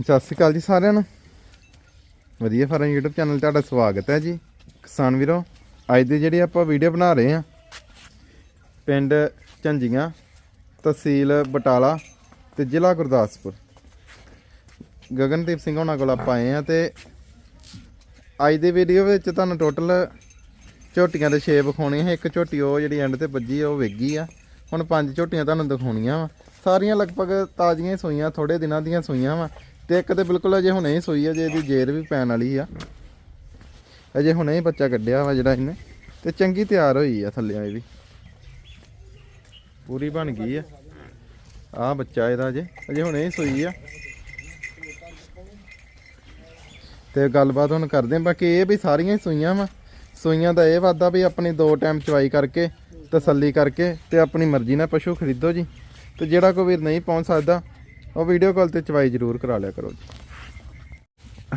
ਸਤਿ ਸ਼੍ਰੀ ਅਕਾਲ ਜੀ ਸਾਰਿਆਂ ਨੂੰ। ਵਧੀਆ ਫਾਰਮ YouTube ਚੈਨਲ 'ਤੇ ਤੁਹਾਡਾ ਸਵਾਗਤ ਹੈ ਜੀ। ਕਿਸਾਨ ਵੀਰੋ, ਅੱਜ ਦੀ ਜਿਹੜੀ ਆਪਾਂ ਵੀਡੀਓ ਬਣਾ ਰਹੇ ਹਾਂ, ਪਿੰਡ ਝੰਜੀਆਂ, ਤਹਿਸੀਲ ਬਟਾਲਾ ਤੇ ਜ਼ਿਲ੍ਹਾ ਗੁਰਦਾਸਪੁਰ। ਗਗਨਦੀਪ ਸਿੰਘ ਹੋਣਾ ਕੋਲ ਆਪਾਂ ਆਏ ਆ ਤੇ ਅੱਜ ਦੀ ਵੀਡੀਓ ਵਿੱਚ ਤੁਹਾਨੂੰ ਟੋਟਲ ਝੋਟੀਆਂ ਦੇ 6 ਵਿਖਾਉਣੀਆਂ ਹੈ ਇੱਕ ਝੋਟੀ ਉਹ ਜਿਹੜੀ ਐਂਡ ਤੇ ਵੱਜੀ ਉਹ ਵੇਗੀ ਆ। ਹੁਣ ਪੰਜ ਝੋਟੀਆਂ ਤੁਹਾਨੂੰ ਦਿਖਾਉਣੀਆਂ ਵਾ। ਸਾਰੀਆਂ ਲਗਭਗ ਤਾਜ਼ੀਆਂ ਹੀ ਸੂਈਆਂ ਥੋੜੇ ਦਿਨਾਂ ਦੀਆਂ ਸੂਈਆਂ ਵਾ। ਤੇ ਇੱਕ ਤੇ ਬਿਲਕੁਲ ਅਜੇ ਹੁਣੇ ਹੀ ਸੂਈ ਆ, ਜੇ ਇਹਦੀ ਜੇਰ ਵੀ ਪੈਣ ਵਾਲੀ ਆ। ਅਜੇ ਹੁਣੇ ਹੀ ਬੱਚਾ ਕੱਢਿਆ ਵਾ ਜਿਹੜਾ ਇਹਨੇ, ਤੇ ਚੰਗੀ ਤਿਆਰ ਹੋਈ ਆ ਥੱਲੇ ਇਹ ਵੀ। ਪੂਰੀ ਬਣ ਗਈ ਆ। ਆ ਬੱਚਾ ਇਹਦਾ ਅਜੇ ਅਜੇ ਹੁਣੇ ਹੀ ਸੂਈ ਆ। ਤੇ ਗੱਲਬਾਤ ਹੁਣ ਕਰਦੇ ਹਾਂ ਬਾਕੀ ਇਹ ਵੀ ਸਾਰੀਆਂ ਹੀ ਸੂਈਆਂ ਵਾ। ਸੂਈਆਂ ਦਾ ਇਹ ਵਾਦਾ ਵੀ ਆਪਣੀ ਦੋ ਟਾਈਮ ਚਵਾਈ ਕਰਕੇ, ਤਸੱਲੀ ਕਰਕੇ ਤੇ ਆਪਣੀ ਮਰਜ਼ੀ ਨਾਲ ਪਸ਼ੂ ਖਰੀਦੋ ਜੀ। ਤੇ ਜਿਹੜਾ ਕੋਈ ਵੀਰ ਨਹੀਂ ਪਹੁੰਚ ਸਕਦਾ ਉਹ ਵੀਡੀਓ ਕਾਲ ਤੇ ਚਵਾਈ ਜ਼ਰੂਰ ਕਰਾ ਲਿਆ ਕਰੋ ਜੀ।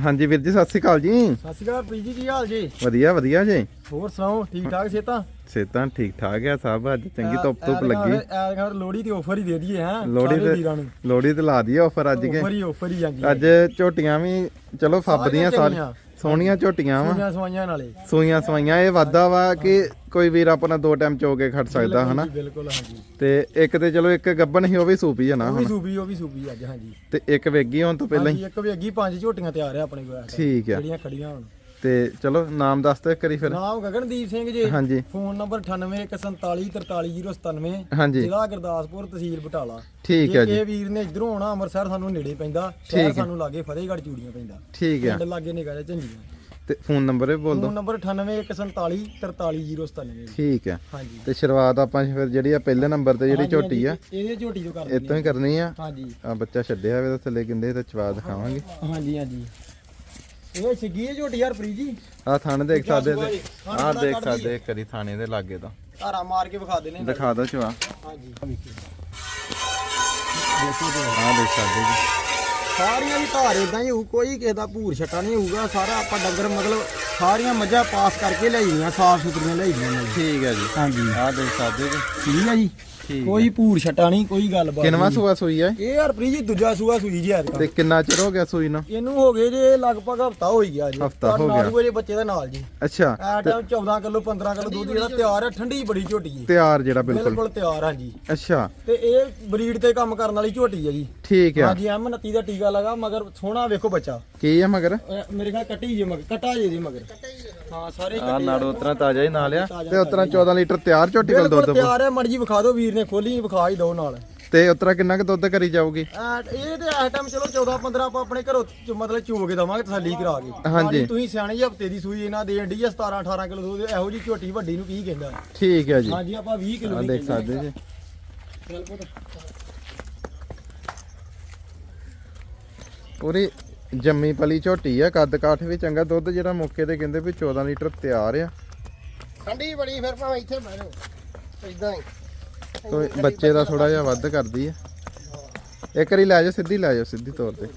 ਹਾਂਜੀ ਵੀਰ ਜੀ ਸਤਿ ਸ਼੍ਰੀ ਅਕਾਲ ਜੀ। ਸਤਿ ਸ਼੍ਰੀ ਅਕਾਲ ਪ੍ਰੀਤ ਜੀ ਕੀ ਹਾਲ ਜੀ? ਵਧੀਆ ਵਧੀਆ ਜੀ। ਹੋਰ ਸੁਣਾਓ ਠੀਕ ਠਾਕ ਸੇਤਾ ਸੇਤਾਂ ਠੀਕ ਠਾਕ ਆ ਸਭ ਅੱਜ ਚੰਗੀ ਧੁੱਪ ਧੁੱਪ ਲੱਗੀ। ਐ ਲੋੜੀ ਦੀ ਆਫਰ ਹੀ ਦੇ ਦਈਏ ਹੈ ਲੋਹੜੀ ਤੇ- ਲੋਹੜੀ ਤੇ ਲਾ ਦਈਏ ਆਫਰ ਅੱਜ ਕੇ। ਆਫਰ ਹੀ ਆਫਰ ਹੀ ਜਾਂਦੀ ਅੱਜ ਝੋਟੀਆਂ ਵੀ ਚਲੋ ਫੱਬਦੀਆਂ ਸਾਰੀਆਂ। ਸੋਹਣੀਆਂ ਝੋਟੀਆਂ ਵਾ। ਸੋਈਆਂ ਸਵਾਈਆਂ ਨਾਲੇ। ਸੂਈਆਂ ਸਵਾਈਆਂ ਇਹ ਵਾਦਾ ਵਾ ਕਿ ਕੋਈ ਵੀਰ ਆਪਣਾ ਦੋ ਟਾਈਮ ਚੋ ਕੇ ਖੜ ਸਕਦਾ ਹਨਾ? ਬਿਲਕੁਲ ਹਾਂਜੀ। ਤੇ ਇੱਕ ਤੇ ਚਲੋ ਇੱਕ ਗੱਬਨ ਸੀ ਉਹ ਵੀ ਸੂਪੀ ਆ ਨਾ ਉਹ ਵੀ ਹੁਣ ਸੂਬੀ ਉਹ ਵੀ ਸੂਬੀ ਅੱਜ ਹਾਂਜੀ। ਤੇ ਇੱਕ ਵੇਗੀ ਹੋਣ ਤੋਂ ਪਹਿਲਾਂ ਹੀ? ਹਾਂਜੀ, ਇੱਕ ਵੀ ਅੱਗੀ ਪੰਜ ਝੋਟੀਆਂ ਤਿਆਰ ਆ ਆਪਣੇ ਕੋਲ ਠੀਕ ਆ। ਜਿਹੜੀਆਂ ਖੜੀਆਂ ਹੁਣ। ਤੇ ਚਲੋ ਨਾਮ ਦੱਸ ਦਿਓ ਕਰੀ ਫਿਰ। ਨਾਮ ਗਗਨਦੀਪ ਸਿੰਘ ਜੀ। ਹਾਂਜੀ। ਫੋਨ ਨੰਬਰ 9814433097 ਹਾਂਜੀ। ਜ਼ਿਲ੍ਹਾ ਗੁਰਦਾਸਪੁਰ ਤਹਿਸੀਲ ਬਟਾਲਾ। ਠੀਕ ਹੈ ਜੇ। ਇਹ ਵੀਰ ਨੇ ਇਧਰੋਂ ਆਉਣਾ ਅੰਮ੍ਰਿਤਸਰ ਸਾਨੂੰ ਨੇੜੇ ਪੈਂਦਾ। ਸ਼ਹਿਰ ਹੈ। ਸਾਨੂੰ ਲਾਗੇ ਫਤਿਹਗੜ੍ਹ ਚੂੜੀਆਂ ਪੈਂਦਾ। ਠੀਕ ਆ ਪਿੰਡ ਲਾਗੇ ਜਾ ਝੰਡੀਆਂ। ਤੇ ਫੋਨ ਨੰਬਰ ਬੋਲ ਦਿਓ। ਫੋਨ ਨੰਬਰ 9814433097 ਠੀਕ ਆ ਹਾਂਜੀ। ਤੇ ਸ਼ੁਰੂਆਤ ਆਪਾਂ ਫਿਰ ਜਿਹੜੀ ਆ ਪਹਿਲੇ ਨੰਬਰ ਤੇ ਜਿਹੜੀ ਝੋਟੀ ਆ ਇਹਦੇ ਝੋਟੀ ਤੋਂ ਕਰ ਇਤੋਂ ਦਿੰਦੇ ਹੀ ਕਰਨੀ ਆ। ਹਾਂਜੀ। ਆ ਬੱਚਾ ਛੱਡਿਆ ਹੋਵੇ ਤਾਂ ਥੱਲੇ ਕਿੰਦੇ ਤੇ ਚਵਾ ਦਿਖਾਵਾਂਗੇ। ਹਾਂਜੀ ਹਾਂਜੀ। ਇਹ ਛੱਗੀ ਹੈ ਝੋਟੀ ਯਾਰ ਜੀ। ਆ ਥਣ ਦੇਖ ਸਕਦੇ ਤੇ ਆ ਦੇਖ ਸਕਦੇ ਕਰੀ ਥਾਣੇ ਦੇ ਲਾਗੇ ਦਾ ਧਾਰਾ ਮਾਰ ਕੇ ਵਿਖਾ ਦੇਣੇ ਦਿਖਾ ਦਿਓ ਚਵਾ ਹਾਂਜੀ। ਆ ਦੇਖ ਸਕਦੇ ਜੀ। ਸਾਰੀਆਂ ਦੀ ਧਾਰ ਇਦਾਂ ਹੀ ਹੋਊ ਕੋਈ ਕਿਸੇ ਦਾ ਭੂਰ ਛੱਟਾ ਨਹੀਂ ਹੋਊਗਾ। ਸਾਰਾ ਆਪਾਂ ਡੰਗਰ ਮਤਲਬ ਸਾਰੀਆਂ ਮੱਝਾਂ ਪਾਸ ਕਰਕੇ ਲਿਆਈਆਂ ਸਾਫ਼ ਸੁਥਰੀਆਂ ਲਿਆਈਆਂ ਨੇ। ਠੀਕ ਹੈ ਜੀ। ਹਾਂਜੀ। ਆ ਦੇਖ ਸਕਦੇ ਜੀ। ਠੀਕ ਹੈ ਜੀ। ਕੋਈ ਭੂਰ ਛੱਟਾ ਨਹੀਂ ਕੋਈ ਗੱਲਬਾਤ ਕਿੰਨਵਾ ਨਹੀਂ। ਸੂਆ ਸੂਈ ਹੈ? ਇਹ ਯਾਰ ਪ੍ਰੀ ਜੀ ਦੂਜਾ ਸੂਆ ਸੂਈ ਜੀ ਐਤਕਾਂ। ਤੇ ਕਿੰਨਾ ਚਿਰ ਹੋ ਗਿਆ ਸੂਈ ਨੂੰ? ਇਹਨੂੰ ਹੋ ਗਏ ਜੇ ਲਗਭਗ ਹਫਤਾ ਹੋ ਹੀ ਗਿਆ ਜੀ। ਹਫ਼ਤਾ ਹੋ ਗਿਆ। ਨਾਲੂ ਜੇ ਬੱਚੇ ਦਾ ਨਾਲ ਜੀ। ਅੱਛਾ ਆ ਟਾਈਮ 14 ਕਿਲੋ 15 ਕਿਲੋ ਦੁੱਧ ਜਿਹੜਾ ਤਿਆਰ ਹੈ ਠੰਡੀ ਬੜੀ ਝੋਟੀ ਹੈ ਤਿਆਰ ਜਿਹੜਾ ਬਿਲਕੁਲ। ਬਿਲਕੁਲ ਤਿਆਰ ਹਾਂ ਜੀ। ਅੱਛਾ। ਤੇ ਇਹ ਬਰੀਡ ਤੇ ਕੰਮ ਕਰਨ ਵਾਲੀ ਝੋਟੀ ਹੈ ਜੀ। ਠੀਕ ਆ ਹਾਂਜੀ ਐਮ 29 ਦਾ ਟੀਕਾ ਲਗਾ ਮਗਰ ਸੋਹਣਾ ਵੇਖੋ ਬੱਚਾ। ਕੀ ਆ ਮਗਰ? ਮੇਰੇ ਖਿਆਲ ਕੱਟੀ ਜੇ ਮਗਰ ਕਟਾ ਜੇ ਦੀ ਮਗਰ। ਹਾਂ ਸਾਰੇ ਆ। ਨਾੜੋ ਉਤਰਾ ਤਾਜ਼ਾ ਹੀ ਨਾਲ ਆ। ਤੇ ਉਤਰਾ 14 ਲੀਟਰ ਤਿਆਰ ਝੋਟੀ ਕੋਲ ਬਿਲਕੁਲ ਦੁੱਧ ਤਿਆਰ ਹੈ ਮਰਜ਼ੀ ਵਿਖਾ ਦਿਓ ਵੀਰ। ਨੇ ਖੋਲੀ ਵਿਖਾ ਹੀ ਦਿਓ ਨਾਲ। ਤੇ ਉਤਰਾ ਕਿੰਨਾ ਕੁ ਦੁੱਧ ਕਰੀ ਜਾਊਗੀ? ਇਹ ਤੇ ਟਾਈਮ ਚਲੋ 14 15 ਆਪਾਂ ਆਪਣੇ ਘਰੋਂ ਚ- ਮਤਲਬ ਚੋ ਕੇ ਦਵਾਂਗੇ ਤਸੱਲੀ ਕਰਾ ਕੇ। ਹਾਂਜੀ। ਤੁਸੀਂ ਸਿਆਣੇ ਜੀ ਹਫ਼ਤੇ ਦੀ ਸੂਈ ਇਹਨਾਂ ਦੇ ਡੀ 17 18 ਕਿਲੋ ਦੁੱਧ ਇਹੋ ਜੀ ਝੋਟੀ ਵੱਡੀ ਨੂੰ ਕੀ ਕਹਿੰਦਾ? ਠੀਕ ਹੈ ਜੀ। ਹਾਂਜੀ ਆਪਾਂ 20 ਕਿਲੋ ਆ ਦੀ ਦੇਖ ਸਕਦੇ ਜੀ। ਪੂਰੀ ਜੰਮੀ ਪਲੀ ਝੋਟੀ ਆ ਕੱਦ ਕਾਠ ਵੀ ਚੰਗਾ ਦੁੱਧ ਜਿਹੜਾ ਮੌਕੇ ਤੇ ਕਹਿੰਦੇ ਵੀ 14 ਲੀਟਰ ਤਿਆਰ ਆ। ਠੰਡੀ ਬੜੀ ਫਿਰ ਭਾਵੇਂ ਇੱਥੇ ਬਹਿ ਜਾਓ ਇਦਾਂ ਹੀ। ਤੇ ਬੱਚੇ ਦਾ ਥੋੜਾ ਜਿਹਾ ਵੱਧ ਕਰਦੀ ਆ। ਇੱਕ ਵਾਰੀ ਲੈ ਜਾਓ ਸਿੱਧੀ ਲੈ ਜਾਓ ਸਿੱਧੀ ਤੌਰ ਤੇ।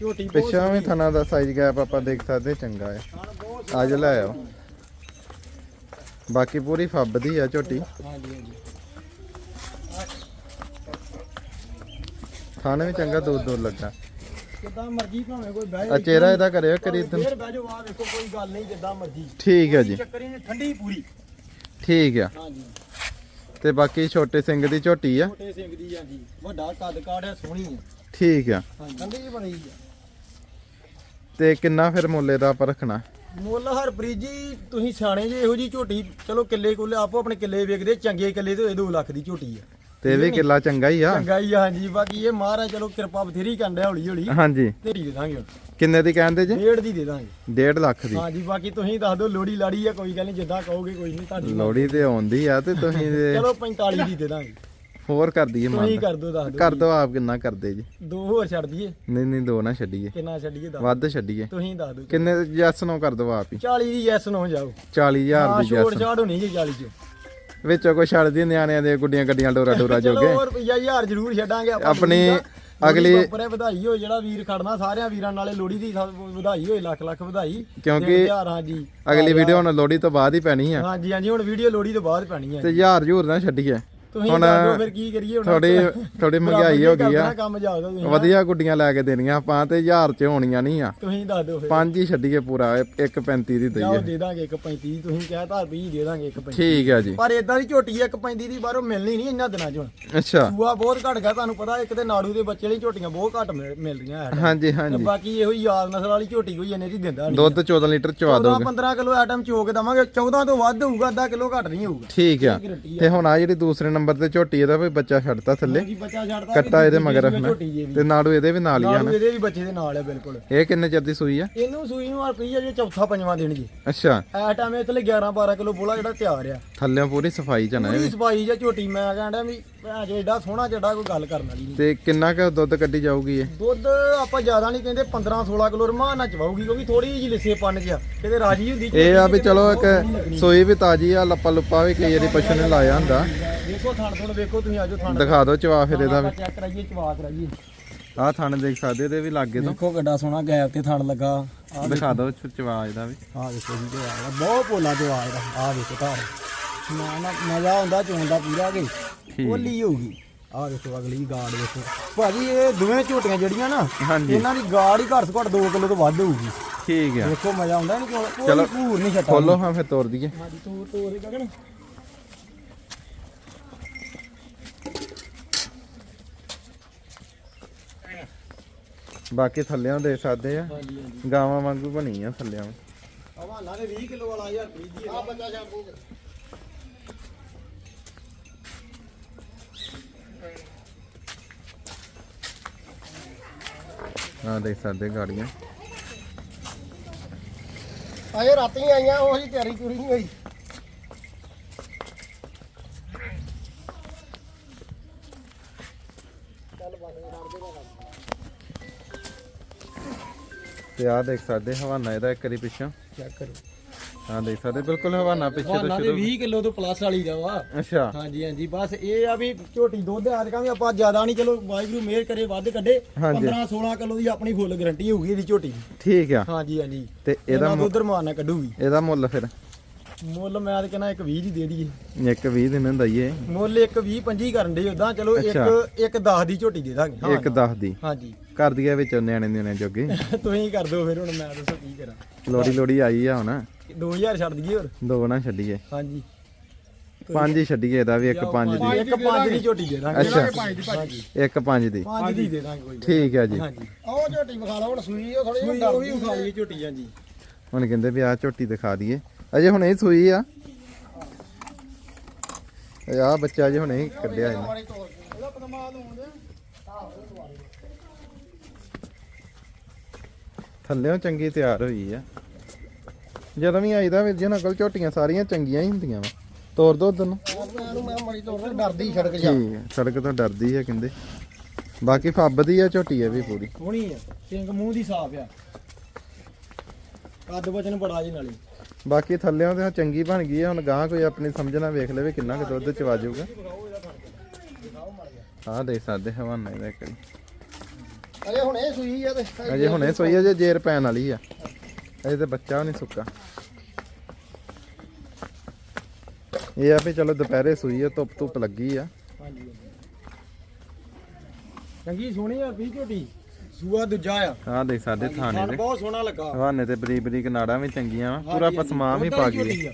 ਝੋਟੀ ਪਿੱਛਾ ਵੀ ਥਣਾ ਦਾ ਸਾਈਜ਼ ਗੈਪ ਆਪਾਂ ਦੇਖ ਸਕਦੇ ਚੰਗਾ ਹੈ ਅੱਜ ਲੈ ਆਓ। ਬਾਕੀ ਪੂਰੀ ਫੱਬਦੀ ਆ ਝੋਟੀ। ਹਾਂਜੀ ਹਾਂਜੀ। ਥਾਣੇ ਵੀ ਚੰਗਾ ਦੂਰ ਦੂਰ ਲੱਗਾ। ਜਿੱਦਾਂ ਮਰਜ਼ੀ ਭਾਵੇਂ ਕੋਈ ਬਹਿ ਆ ਚਿਹਰਾ ਇਹਦਾ ਕਰਿਓ ਕਰੀ ਇੱਧਰ। ਫੇਰ ਬਹਿ ਜਾਓ ਆ ਵੇਖੋ ਕੋਈ ਗੱਲ ਨਹੀਂ ਜਿੱਦਾਂ ਮਰਜ਼ੀ। ਠੀਕ ਹੈ ਜੀ। ਚੱਕਰ ਹੀ ਨਹੀਂ ਠੰਡੀ ਪੂਰੀ। ਠੀਕ ਆ। ਹਾਂਜੀ। ਤੇ ਬਾਕੀ ਛੋਟੇ ਸਿੰਘ ਦੀ ਝੋਟੀ ਆ। ਛੋਟੇ ਸਿੰਘ ਦੀ ਹਾਂਜੀ। ਵੱਡਾ ਕੱਦ ਕਾੜ ਹੈ ਸੋਹਣੀ ਹੈ ਠੀਕ ਆ। ਹਾਂਜੀ ਠੰਡੀ ਜੀ ਬਣੀ ਹੈ ਤੇ ਕਿੰਨਾ ਫਿਰ ਮੁੱਲੇ ਦਾ ਆਪਾਂ ਰੱਖਣਾ? ਮੁੱਲ ਹਰਪ੍ਰੀਤ ਜੀ ਤੁਸੀਂ ਸਿਆਣੇ ਜੇ ਇਹੋ ਜੀ ਝੋਟੀ ਚਲੋ ਕਿੱਲੇ ਕੋਲੇ ਆਪੋ ਆਪਣੇ ਕਿੱਲੇ ਵੇਖਦੇ ਚੰਗੇ ਕਿੱਲੇ ਤੇ 2 ਲੱਖ ਦੀ ਝੋਟੀ ਹੈ ਤੇ ਇਹ ਵੀ ਕਿੱਲਾ ਚੰਗਾ ਹੀ ਆ। ਚੰਗਾ ਹੀ ਆ, ਹਾਂਜੀ। ਬਾਕੀ ਇਹ ਮਹਾਰਾਜ ਚਲੋ ਕਿਰਪਾ ਬਥੇਰੀ ਕਰਨ ਹੌਲੀ ਹੌਲੀ। ਹਾਂਜੀ। ਤੇਰੀ ਦੇ ਦਾਂਗੇ। ਕਿੰਨੇ ਦੀ ਕਹਿੰਦੇ ਜੀ? ਡੇਢ ਦੀ ਦੇ ਦਾਂਗੇ। 1.5 ਲੱਖ ਦੀ। ਹਾਂਜੀ ਬਾਕੀ ਤੁਸੀਂ ਦੱਸ ਦਿਓ ਲੋੜੀ ਲਾੜੀ ਆ ਕੋਈ ਗੱਲ ਨਹੀਂ ਜਿੱਦਾਂ ਕਹੋਗੇ ਕੋਈ ਨਹੀਂ ਤੁਹਾਡੀ ਲੋੜੀ ਤੇ ਆਉਂਦੀ ਆ ਤੇ ਤੁਸੀਂ ਚਲੋ 45 ਦੀ ਦੇ ਦਾਂਗੇ। ਹੋਰ ਕਰ ਦਈਏ ਤੁਸੀਂ ਮੰਨ ਕਰ ਦਿਓ ਦੱਸ ਦਿਓ। ਕਰ ਦੋ ਆਪ ਕਿੰਨਾ ਕਰਦੇ ਜੀ। ਦੋ ਹੋਰ ਛੱਡ ਦਈਏ। ਨਹੀਂ ਨਹੀਂ ਦੋ ਨਾ ਛੱਡੀਏ। ਕਿੰਨਾ ਛੱਡੀਏ ਦੱਸ ਵੱਧ ਛੱਡੀਏ। ਤੁਸੀਂ ਦੱਸ ਦਿਓ। ਕਿੰਨੇ ਜੈਸ ਨੂੰ ਕਰ ਦੋ ਆਪ ਹੀ। 40 ਦੀ ਯੈਸ ਨੋ ਜਾਓ। 40000 ਹਾਂ ਦੀ ਛੋੜ ਜੈਸ ਛਾੜ ਹੋਣੀ ਜੀ 40 ਚ। ਵਿੱਚੋਂ ਕੋਈ ਛੱਡਦੀ ਨਿਆਣਿਆਂ ਦੇ ਗੁੱਡੀਆਂ ਗੱਡੀਆਂ ਡੋਰਾ ਡੋਰਾ ਚਲੋ ਜੋਗੇ। ਹੋਰ ਰੁਪਈਆ ਹਜ਼ਾਰ ਜ਼ਰੂਰ ਛੱਡਾਂਗੇ ਆਪਾਂ ਆਪਣੀ ਦਾ। ਅਗਲੀ- ਉੱਪਰ ਵਧਾਈ ਹੋਏ ਜਿਹੜਾ ਵੀਰ ਖੜਨਾ ਸਾਰਿਆਂ ਵੀਰਾਂ ਨਾਲੇ ਲੋਹੜੀ ਦੀ ਵਧਾਈ ਹੋਏ ਲੱਖ ਲੱਖ ਵਧਾਈ। ਕਿਉਂਕਿ ਹਾਂਜੀ। ਅਗਲੀ ਵੀਡੀਓ ਹੁਣ ਲੋੜੀ ਤੋਂ ਬਾਅਦ ਹੀ ਪੈਣੀ ਆ। ਹਾਂਜੀ ਹਾਂਜੀ ਹੁਣ ਵੀਡੀਓ ਲੋਹੜੀ ਤੋਂ ਬਾਅਦ ਪੈਣੀ ਹੈ ਤੇ ਹਜ਼ਾਰ ਹਜ਼ੂਰ ਨਾ ਛੱਡੀਏ। ਤੁਸੀਂ ਹੁਣ ਦੱਸੋ ਫਿਰ ਕੀ ਕਰੀਏ ਹੁਣ? ਥੋੜੀ ਥੋੜੀ ਮਹਿੰਗਾਈ ਹੋ ਗਈ ਆ। ਤੁਸੀਂ ਵਧੀਆ ਗੁੱਡੀਆਂ ਲੈ ਕੇ ਦੇਣੀਆਂ ਆਪਾਂ ਤੇ 1000 ਚ ਹੋਣੀਆਂ ਨਹੀਂ ਆ। ਤੁਸੀਂ ਦੱਸ ਦਿਓ ਫਿਰ। ਪੰਜ ਹੀ ਛੱਡੀਏ ਪੂਰਾ 1.35 ਦੀ ਦਈਏ। ਦੇ ਦਾਂਗੇ 1.35 ਤੁਸੀਂ ਕਹਿਤਾ 20 ਦੇ ਦਾਂਗੇ 1.35 ਠੀਕ ਆ ਜੀ। ਪਰ ਇਦਾਂ ਦੀ ਝੋਟੀ 1.35 ਦੀ ਬਾਹਰੋਂ ਮਿਲਣੀ ਨਹੀਂ ਇੰਨਾ ਦਿਨਾਂ 'ਚ। ਹੁਣ ਅੱਛਾ। ਸੂਆ ਬਹੁਤ ਘਟ ਗਿਆ ਤੁਹਾਨੂੰ ਪਤਾ ਇੱਕ ਤੇ ਨਾੜੂ ਦੇ ਬੱਚੇ ਲਈ ਝੋਟੀਆਂ ਬਹੁਤ ਘੱਟ ਮਿਲ ਰਹੀਆਂ ਹੈ ਹਾਂਜੀ ਹਾਂਜੀ। ਬਾਕੀ ਇਹੋ ਹੀ ਯਾਦ ਨਸਲ ਵਾਲੀ ਝੋਟੀ ਕੋਈ ਇੰਨੇ ਦੀ ਦਿੰਦਾ ਨਹੀਂ ਦੁੱਧ 14 ਲੀਟਰ ਚਵਾ 14 ਦੋਗੇ। 15 ਕਿਲੋ ਆਈਟਮ ਚੋਕ ਦਵਾਂਗੇ 14 ਤੋਂ ਵੱਧ ਹੋਊਗਾ ਅੱਧਾ ਕਿਲੋ ਘੱਟ ਨਹੀਂ ਹੋਊਗਾ। ਠੀਕ ਆ। ਤੇ ਹੁਣ ਆ ਜਿਹੜੀ ਦੂਸਰੇ ਨੰਬਰ ਤੇ ਝੋਟੀ ਇਹਦਾ ਵੀ ਬੱਚਾ ਛੱਡਤਾ ਥੱਲੇ। ਜੀ ਬੱਚਾ ਛੱਡਦਾ ਕੱਟਾ ਇਹਦੇ ਮਗਰ ਰੱਖਣਾ ਤੇ ਨਾੜੂ ਇਹਦੇ ਵੀ ਨਾਲ ਹੀ ਆ ਨਾ ਇਹਦੇ ਵੀ ਬੱਚੇ ਦੇ ਨਾਲ ਹੈ ਬਿਲਕੁਲ। ਇਹ ਕਿੰਨੇ ਚਿਰ ਦੀ ਸੂਈ ਆ? ਇਹਨੂੰ ਸੂਈ ਨੂੰ ਰੁਪਈਆ ਜੇ ਚੌਥਾ ਪੰਜਵਾਂ ਦੇਣ ਜੀ। ਅੱਛਾ। ਐ ਟਾਈਮ ਇਹ ਥਲੇ 11 12 ਕਿਲੋ ਬੋਲਾ ਜਿਹੜਾ ਤਿਆਰ ਆ। ਥੱਲੇ ਪੂਰੀ ਸਫ਼ਾਈ ਨਾ ਇਹ। ਸਫ਼ਾਈ ਜਾਂ ਝੋਟੀ। ਮੈਂ ਕਹਿੰਦਾ ਵੀ ਭੈਣ ਜੋ ਏਡਾ ਸੋਹਣਾ ਜਿਹੜਾ ਕੋਈ ਗੱਲ ਕਰਨ ਵਾਲੀ ਨਹੀਂ। ਤੇ ਕਿੰਨਾ ਕੁ ਦੁੱਧ ਕੱਢੀ ਜਾਊਗੀ ਇਹ? ਦੁੱਧ ਆਪਾਂ ਜ਼ਿਆਦਾ ਨਹੀਂ ਕਹਿੰਦੇ 15 16 ਕਿਲੋ ਰਮਾਨ ਨਾਲ ਚਵਾਉਗੀ ਕਿਉਂਕਿ ਥੋੜੀ ਜਿਹੀ ਲਿਸੇ ਪੰਨ ਜਿਆ ਕਿਤੇ ਰਾਜੀ ਹੁੰਦੀ ਇਹ ਆ ਵੀ ਚਲੋ ਇੱਕ ਸੂਈ ਵੀ ਤਾਜੀ ਆ ਲੱਪਾ ਲੁੱਪਾ ਵੀ ਕਈ ਵਾਰੀ ਪਸ਼ੂ ਨੇ ਲਾਇਆ ਹੁੰਦਾ। ਵੇਖੋ ਥਣ ਥਣ ਵੇਖੋ ਤੁਸੀਂ ਆਜੋ ਥਣ ਦਿਖਾ ਦਿਓ ਚਵਾ ਫਿਰ ਇਹਦਾ ਵੀ। ਚੈੱਕ ਕਰਾਈਏ ਚਵਾ ਕਰਾਈਏ। ਆਹ ਥਣ ਦੇਖ ਸਕਦੇ ਇਹਦੇ ਵੀ ਲਾਗੇ ਤੋਂ। ਦੇਖੋ ਕਿੱਡਾ ਸੋਹਣਾ ਗੈਪ ਤੇ ਥਣ ਲੱਗਾ। ਦਿਖਾ। ਦਿਓ ਚਵਾ ਇਹਦਾ ਵੀ। ਆ ਦੇਖੋ ਜੀ ਆ ਬਹੁਤ ਭੋਲਾ ਜਵਾ ਇਹਦਾ। ਆ ਦੇਖੋ ਧਾਰ ਨਾ ਨਾ ਮਜ਼ਾ ਆਉਂਦਾ ਚੋਣ ਦਾ ਪੂਰਾ ਕੇ। ਭੋਲੀ ਹੋਊਗੀ ਆ ਦੇਖੋ ਅਗਲੀ ਗਾੜ ਦੇਖੋ। ਭਾਜੀ ਇਹ ਦੋਵੇਂ ਝੋਟੀਆਂ ਜਿਹੜੀਆਂ ਨਾ ਇਹਨਾਂ ਦੀ ਗਾੜ ਹੀ ਘੱਟ ਤੋਂ ਘੱਟ 2 ਕਿਲੋ ਤੋਂ ਵੱਧ ਹੋਊਗੀ। ਠੀਕ ਆ। ਦੇਖੋ ਮਜ਼ਾ ਆਉਂਦਾ ਇਹਨੂੰ ਕੋਈ। ਭੂਰ ਨਹੀਂ ਛੱਟਾ ਖੋਲੋ ਹਾਂ ਫਿਰ ਤੋੜ ਦਈਏ। ਹਾਂਜੀ ਤੋਰ ਤੋਰ ਦੇ ਗਗਨ ਬਾਕੀ ਥੱਲਿਆਂ ਦੇ ਸਕਦੇ ਆ। ਹਾਂਜੀ ਹਾਂਜੀ। ਗਾਵਾਂ ਵਾਂਗੂ ਬਣੀ ਆ ਥੱਲਿਆਂ ਹਵਾਨਾ ਦੇ 20 ਕਿਲੋ ਵਾਲਾ ਯਾਰ ਫਰੀਜੀ ਆ ਬੱਚਾ ਸ਼ੈਂਪੂ। ਆ ਦੇਖ ਸਕਦੇ ਗਾੜੀਆਂ। ਆਏ ਰਾਤੀ ਆਈਆਂ ਉਹ ਤਿਆਰੀ ਤੁਰੀ ਨਹੀਂ ਹੋਈ। ਤੇ ਆ ਦੇਖ ਸਕਦੇ ਹਵਾਨਾ ਇਹਦਾ ਇੱਕ ਵਾਰੀ ਪਿੱਛੋਂ। ਚੈੱਕ ਕਰੋ। ਆ ਦੇਖ ਸਕਦੇ ਬਿਲਕੁਲ ਹਵਾਨਾ ਪਿੱਛੇ ਤੋਂ ਹਵਾਨਾ ਦੇ ਸ਼ੁਰੂ 20 ਕਿਲੋ ਤੋਂ ਪਲੱਸ ਵਾਲੀ ਦਾ ਵਾ। ਅੱਛਾ। ਹਾਂਜੀ ਹਾਂਜੀ ਬਸ ਇਹ ਆ ਵੀ ਝੋਟੀ ਦੁੱਧ ਕੱਲ੍ਹ ਵੀ ਆਪਾਂ ਜ਼ਿਆਦਾ ਨਹੀਂ ਚਲੋ ਵਾਹਿਗੁਰੂ ਮਿਹਰ ਕਰੇ ਵੱਧ ਕੱਢੇ। ਹਾਂਜੀ। 15 16 ਕਿਲੋ ਦੀ ਆਪਣੀ ਫੁੱਲ ਗਾਰੰਟੀ ਹੋਊਗੀ ਇਹਦੀ ਝੋਟੀ ਦੀ। ਠੀਕ ਆ। ਹਾਂਜੀ ਹਾਂਜੀ। ਤੇ ਇਹਦਾ ਇਹਦਾ ਮੁ- ਦੁੱਧ ਰਮਾਨਾ ਕੱਢੂਗੀ। ਇਹਦਾ ਮੁੱਲ ਫਿਰ? ਮੁੱਲ ਮੈਂ ਤਾਂ ਕਹਿੰਦਾ ਇੱਕ 20 ਦੀ ਦੇ ਦਈਏ। ਇੱਕ 20 ਦਿਨ ਹੁੰਦਾ ਹੀ ਇਹ ਮੁੱਲ ਇੱਕ 20 25 ਕਰਨ ਦੇ ਉਦਾਂ ਚਲੋ ਇੱਕ ਅੱਛਾ। ਇੱਕ 10 ਦੀ ਝੋਟੀ ਦੇ ਦਾਂਗੇ। ਹਾਂ, ਇੱਕ 10 ਦੀ। ਹਾਂਜੀ। ਘਰ ਦੀਆਂ ਵਿੱਚ ਨਿਆਣੇ ਨਿਆਣੇ ਜੋਗੇ। ਤੁਸੀਂ ਕਰ ਦਿਓ ਫਿਰ ਹੁਣ ਮੈਂ ਦੱਸੋ ਕੀ ਕਰਾਂ। ਲੋੜੀ ਲੋੜੀ ਆਈ ਆ ਹੁਣ। 2000 ਛੱਡ ਦਈਏ ਹੋਰ? ਦੋ ਨਾ ਛੱਡੀਏ। ਹਾਂਜੀ। ਪੰਜ ਹੀ ਛੱਡੀਏ ਇਹਦਾ ਵੀ ਇੱਕ ਪੰਜ ਦੀ। ਇੱਕ 5 ਦੀ ਝੋਟੀ ਦੇ ਦਾਂਗੇ। ਅੱਛਾ। ਇੱਕ ਪੰਜ ਦੀ। 5 ਦੀ ਦੇ ਦਾਂਗੇ ਕੋਈ ਗੱਲ ਠੀਕ ਆ ਜੀ। ਹਾਂਜੀ। ਉਹ ਝੋਟੀ ਵਿਖਾ ਲਓ ਹੁਣ ਸੂਈ ਉਹ ਥੋੜੀ ਜਿਹੀ ਉਹ ਵੀ ਵਿਖਾ ਲਈ ਝੋਟੀ ਹਾਂਜੀ। ਹੁਣ ਕਹਿੰਦੇ ਵੀ ਆ ਝੋਟੀ ਦਿਖਾ ਦਈਏ। ਅਜੇ ਹੁਣੇ ਹੀ ਸੂਈ ਆ। ਇਹ ਆ ਬੱਚਾ ਅਜੇ ਹੁਣੇ ਹੀ ਕੱਢਿਆ ਇਹਨੇ। ਥੱਲਿਓਂ ਚੰਗੀ ਤਿਆਰ ਹੋਈ ਆ। ਜਦੋਂ ਵੀ ਆਈਦਾ ਵੀਰ ਜੀ ਉਹਨਾਂ ਕੋਲ ਝੋਟੀਆਂ ਸਾਰੀਆਂ ਚੰਗੀਆਂ ਹੀ ਹੁੰਦੀਆਂ ਵਾ। ਤੋਰ ਦੋ ਉਧਰ ਨੂੰ। ਇਹਨੂੰ ਮੈਂ ਮੜੀ ਤੋੜ ਡਰਦੀ ਸੜਕ ਠੀਕ ਆ ਸੜਕ ਤੋਂ ਡਰਦੀ ਆ ਕਹਿੰਦੇ। ਬਾਕੀ ਫੱਬਦੀ ਆ ਝੋਟੀ ਆ ਵੀ ਪੂਰੀ। ਸੋਹਣੀ ਆ ਸਿੰਘ ਮੂੰਹ ਦੀ ਸਾਫ਼ ਆ। ਕੱਦ ਬਚਨ ਬੜਾ ਜੀ ਨਾਲੇ। ਬਾਕੀ ਥੱਲਿਓਂ ਤੇ ਚੰਗੀ ਬਣ ਗਈ ਆ ਹੁਣ ਗਾਂ ਕੋਈ ਆਪਣੀ ਸਮਝਣਾ ਵੇਖ ਲਵੇ ਕਿੰਨਾ ਕੁ ਦੁੱਧ ਚਵਾ ਜਾਊਗਾ। ਆਹ ਦੇਖ ਸਕਦੇ ਹਵਾਨਾ ਇਹਦਾ ਇੱਕ ਅਰੇ ਹੁਣ ਇਹ ਸੂਈ ਆ ਤੇ ਅਜੇ ਹੁਣੇ ਸੋਈ ਆ ਜੇ ਜੇਰ ਪੈਣ ਵਾਲੀ ਆ। ਅਜੇ ਤੇ ਬੱਚਾ ਵੀ ਨਹੀਂ ਸੁੱਕਾ। ਇਹ ਆ ਵੀ ਚਲੋ ਦੁਪਹਿਰੇ ਸੂਈ ਆ ਧੁੱਪ ਧੁੱਪ ਲੱਗੀ ਆ। ਹਾਂਜੀ ਚੰਗੀ ਸੋਹਣੀ ਆ ਵੀ ਝੋਟੀ। ਸੂਆ ਦੂਜਾ ਆ। ਦੇਖ ਸਕਦੇ ਥਾਣੇ ਦੇ। ਬਹੁਤ ਸੋਹਣਾ ਲੱਗਾ। ਹਵਾਨੇ ਤੇ ਬਰੀਕ ਬਰੀਕ ਨਾੜਾਂ ਵੀ ਚੰਗੀਆਂ ਵਾ। ਪੂਰਾ ਪਸਮਾ ਵੀ ਪਾ ਗਈ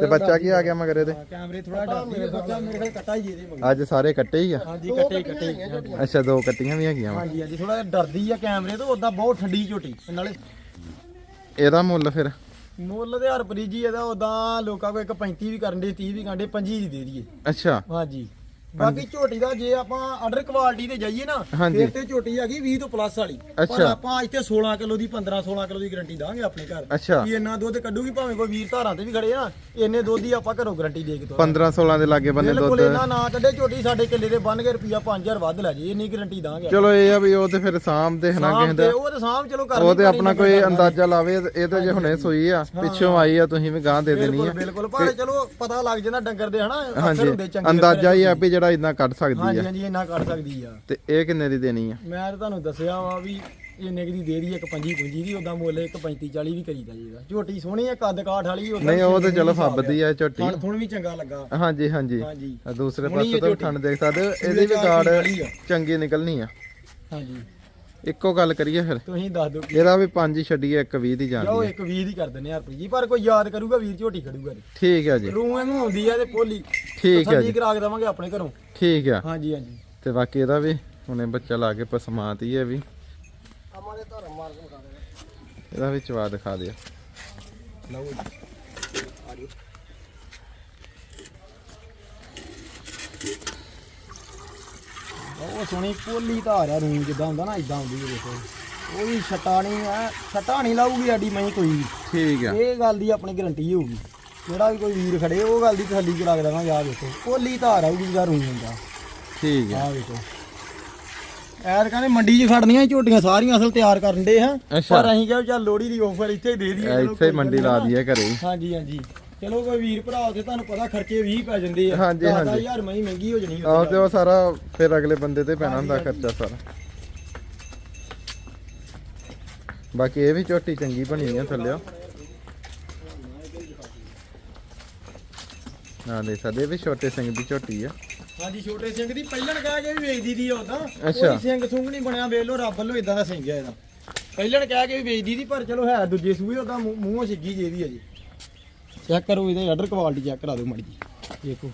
ਤੇ ਬੱਚਾ ਕੀ ਆ ਗਿਆ ਮਗਰ ਇਹਦੇ? ਕੈਮਰੇ ਥੋੜਾ ਡਰਦੀ ਆ ਬੱਚਾ ਮੇਰੇ ਖਿਆਲ ਕੱਟਾ ਹੀ ਇਹਦੇ ਮਗਰ। ਅੱਜ ਸਾਰੇ ਕੱਟੇ ਹੀ ਆ। ਹਾਂਜੀ ਕੱਟੇ ਹੀ ਕੱਟੇ ਅੱਛਾ ਦੋ ਕੱਟੀਆਂ ਵੀ ਹੈਗੀਆਂ ਹਾਂਜੀ ਹਾਂਜੀ ਥੋੜਾ ਜਿਹਾ ਡਰਦੀ ਆ ਕੈਮਰੇ ਤੋਂ ਉਦਾਂ ਬਹੁਤ ਠੰਡੀ ਝੋਟੀ। ਨਾਲੇ ਇਹਦਾ ਮੁੱਲ ਫਿਰ? ਮੁੱਲ ਤੇ ਹਰਪ੍ਰੀਤ ਜੀ ਇਹਦਾ ਉਦਾਂ ਲੋਕਾਂ ਕੋ ਇੱਕ 35 ਵੀ ਕਰਨ ਦੇ 30 ਵੀ ਕਾਂਡੇ 25 ਦੀ ਦੇ ਦਈਏ। ਅੱਛਾ। ਹਾਂਜੀ। ਬਾਕੀ ਝੋਟੀ ਦਾ ਜੇ ਆਪਾਂ ਆਰਡਰ ਕੁਆਲਿਟੀ ਤੇ ਜਾਈਏ ਨਾ। ਫਿਰ ਤੇ ਝੋਟੀ ਹੈਗੀ 20 ਤੋਂ ਪਲੱਸ ਵਾਲੀ। ਪਰ। ਆਪਾਂ ਇੱਥੇ 16 ਕਿਲੋ ਦੀ 15 16 ਕਿਲੋ ਦੀ ਗਾਰੰਟੀ ਦਾਂਗੇ ਆਪਣੇ ਘਰ। ਵੀ ਇੰਨਾ ਦੁੱਧ ਕੱਢੂਗੀ ਭਾਵੇਂ ਕੋਈ ਵੀਰ ਧਾਰਾਂ ਤੇ ਵੀ ਖੜੇ ਆ ਇੰਨੇ ਦੁੱਧ ਦੀ ਆਪਾਂ ਘਰੋਂ ਗਾਰੰਟੀ ਦੇ ਕੇ ਦੋ 15 16 ਦੇ ਲਾਗੇ ਬੰਨੇ ਬਿਲਕੁਲ ਦੁੱਧ। ਇਹਨਾਂ ਨਾ ਕੱਢੇ ਝੋਟੀ ਸਾਡੇ ਕਿੱਲੇ ਦੇ ਬੰਨ ਕੇ ਰੁਪਿਆ 5000 ਵੱਧ ਲੈ ਜੇ ਇੰਨੀ ਗਾਰੰਟੀ ਦਾਂਗੇ ਚਲੋ ਇਹ ਆ ਵੀ ਉਹ ਤੇ ਫਿਰ ਸਾਮ ਦੇ ਹਨਾ ਕਿਸੇ ਦਾ। ਉਹ ਤੇ ਸਾਂਭ ਚਲੋ ਕਰ ਉਹ ਤੇ ਆਪਣਾ ਕੋਈ ਅੰਦਾਜ਼ਾ ਲਾਵੇ ਇਹ ਤਾਂ ਜੇ ਹੁਣੇ ਸੂਈ ਆ ਪਿੱਛੋਂ ਆਈ ਆ ਤੁਸੀਂ ਵੀ ਗਾਂ ਦੇ ਦੇਣੀ ਬਿਲਕੁਲ ਆ। ਬਿਲਕੁਲ ਪਰ ਚਲੋ ਪਤਾ ਲੱਗ ਜਾਂਦਾ ਡੰਗਰ ਦੇ ਹਨਾ ਅੰਦਾਜ਼ਾ ਹੀ ਆ ਵੀ ਜਿਹੜਾ ਇਦਾਂ ਕੱਢ ਸਕਦੀ ਹਾਂਜੀ ਆ? ਹਾਂਜੀ ਇੰਨਾ ਕੱਢ ਸਕਦੀ ਆ। ਤੇ ਇਹ ਕਿੰਨੇ ਦੀ ਦੇਣੀ ਆ? ਮੈਂ ਤਾਂ ਤੁਹਾਨੂੰ ਦੱਸਿਆ ਵਾ ਵੀ ਇੰਨੇ ਕੁ ਦੀ ਦੇ ਦੀ ਇੱਕ 25 25 ਦੀ ਉਦਾਂ ਮੁੱਲ ਇੱਕ 35 40 ਵੀ ਕਰੀਦਾ ਜੀ ਇਹਦਾ। ਝੋਟੀ ਸੋਹਣੀ ਆ ਕੱਦ ਕਾਠ ਵਾਲੀ ਉਦਾਂ ਨਹੀਂ ਉਹ ਤੇ ਚਲੋ ਫੱਬਦੀ ਆ। ਝੋਟੀ। ਥਣ ਥੁਣ ਵੀ ਚੰਗਾ ਲੱਗਾ। ਹਾਂਜੀ ਹਾਂਜੀ। ਹਾਂਜੀ। ਆ ਦੂਸਰੇ ਪਾਸੇ ਆ ਤੋਂ ਝੋਟੀ। ਠੰਡ ਦੇਖ ਸਕਦੇ ਹੋ ਇਹਦੀ ਵੀ ਵਾਲੀ ਆ। ਚੰਗੀ ਨਿਕਲਣੀ ਆ। ਹਾਂਜੀ। ਇੱਕੋ ਗੱਲ ਕਰੀਏ ਫਿਰ। ਤੁਸੀਂ ਦੱਸ ਦਿਓ ਇਹਦਾ ਵੀ 5 ਛੱਡੀਏ 120 ਦੀ ਜਾਣੀ ਲਓ ਇੱਕ 20 ਦੀ ਕਰ ਦਿੰਨੇ ਆ ਜੀ ਪਰ ਕੋਈ ਯਾਦ ਕਰੂਗਾ ਵੀਰ ਝੋਟੀ ਖੜੂਗਾ ਨਹੀਂ ਠੀਕ ਹੈ ਜੀ। ਰੂਹ ਨੂੰ ਆਉਂਦੀ ਆ ਤੇ ਪੋਲੀ। ਠੀਕ ਹੈ ਜੀ। ਕਰਾ ਕੇ ਦਵਾਂਗੇ ਆਪਣੇ ਘਰੋਂ। ਠੀਕ ਆ। ਹਾਂਜੀ ਹਾਂਜੀ। ਤੇ ਬਾਕੀ ਇਹਦਾ ਵੀ ਹੁਣੇ ਬੱਚਾ ਲਾ ਕੇ ਪਸਮਾਤੀ ਹੈ ਵੀ। ਹਮਾਰੇ ਧਰਮ ਮਾਰਗ ਨੂੰ ਇਹਦਾ ਵੀ ਚਵਾ ਦਿਖਾ ਦਿਆ ਲਓ ਜੀ। ਆ ਉਹ ਸੋਹਣੀ ਪੋਲੀ ਧਾਰ ਆ ਰੂਮ ਜਿੱਦਾਂ ਹੁੰਦਾ ਨਾ ਇਦਾਂ ਹੁੰਦੀ ਹੈ ਦੇਖੋ ਉਹ ਵੀ ਛਟਾ ਨਹੀਂ ਆ ਛਟਾ ਨਹੀਂ ਲਾਊਗੀ ਆਡੀ ਮਈ ਕੋਈ ਵੀ। ਠੀਕ ਆ ਇਹ ਗੱਲ ਦੀ ਆਪਣੀ ਗਾਰੰਟੀ ਹੋਊਗੀ ਜਿਹੜਾ ਵੀ ਕੋਈ ਵੀਰ ਖੜੇ ਉਹ ਗੱਲ ਦੀ ਤਸੱਲੀ ਕਰਾ ਕੇ ਦੇਵਾਂਗੇ ਆ ਦੇਖੋ ਪੋਲੀ ਧਾਰ ਆਊਗੀ ਜਿਹਦਾ ਰੂਮ ਹੁੰਦਾ ਠੀਕ ਆ ਆ ਦੇਖੋ ਐਰ ਕਹਿੰਦੇ ਮੰਡੀ 'ਚ ਖੜਨੀਆਂ ਹੀ ਝੋਟੀਆਂ ਸਾਰੀਆਂ ਅਸਲ ਤਿਆਰ ਕਰਨ ਦੇ ਹਾਂ ਅੱਛਾ। ਪਰ ਅਸੀਂ ਕਿਹਾ ਚੱਲ ਲੋੜੀ ਦੀ ਆਫਰ ਇੱਥੇ ਹੀ ਦੇ ਦਈਏ ਇੱਥੇ ਮੰਡੀ ਲਾ। ਦਈਏ ਘਰੇ ਹੀ। ਹਾਂਜੀ ਹਾਂਜੀ ਚਲੋ ਕੋਈ ਵੀਰ ਭਰਾ ਉੱਥੇ ਤੁਹਾਨੂੰ ਪਤਾ ਖਰਚੇ 20 ਪੈ ਜਾਂਦੇ ਆ। ਹਾਂਜੀ, ਹਾਂਜੀ। ਯਾਰ ਮਹੀਂ ਮਹਿੰਗੀ ਹੋ ਜਾਣੀ ਆਹ ਤੇ ਉਹ ਸਾਰਾ ਫਿਰ ਅਗਲੇ ਬੰਦੇ ਤੇ ਪੈਣਾ ਹੁੰਦਾ ਖਰਚਾ ਸਾਰਾ। ਬਾਕੀ ਇਹ ਵੀ ਝੋਟੀ ਚੰਗੀ ਬਣੀ ਆ ਥੱਲਿਓ ਨਾ ਦੇ ਸਕਦੇ ਇਹ ਵੀ ਛੋਟੇ ਸਿੰਘ ਦੀ ਝੋਟੀ ਆ। ਹਾਂਜੀ ਛੋਟੇ ਸਿੰਘ ਦੀ ਪਹਿਲਣ ਕਹਿ ਕੇ ਵੀ ਵੇਚਦੀ ਦੀ ਉਦਾਂ ਅੱਛਾ। ਕੋਈ ਸਿੰਘ ਸੁੰਗ ਨਹੀਂ ਬਣਿਆ ਵੇਖ ਲੋ ਰੱਬ ਵੱਲੋਂ ਇਦਾਂ ਦਾ ਸਿੰਘ ਆ ਇਹਦਾ। ਪਹਿਲਣ ਕਹਿ ਕੇ ਵੀ ਵੇਚਦੀ ਦੀ ਪਰ ਚਲੋ ਹੈ ਦੂਜੇ ਸੂਏ ਉਦਾਂ ਮੂੰਹੋਂ ਸਿੱਗੀ ਜਿਹਦੀ ਆ ਜੀ। ਚੈੱਕ ਕਰੋ ਇਹਦੇ ਆਰਡਰ ਕੁਆਲਿਟੀ ਚੈੱਕ ਕਰਾ ਦਿਓ ਮਾੜੀ ਜੀ। ਦੇਖੋ।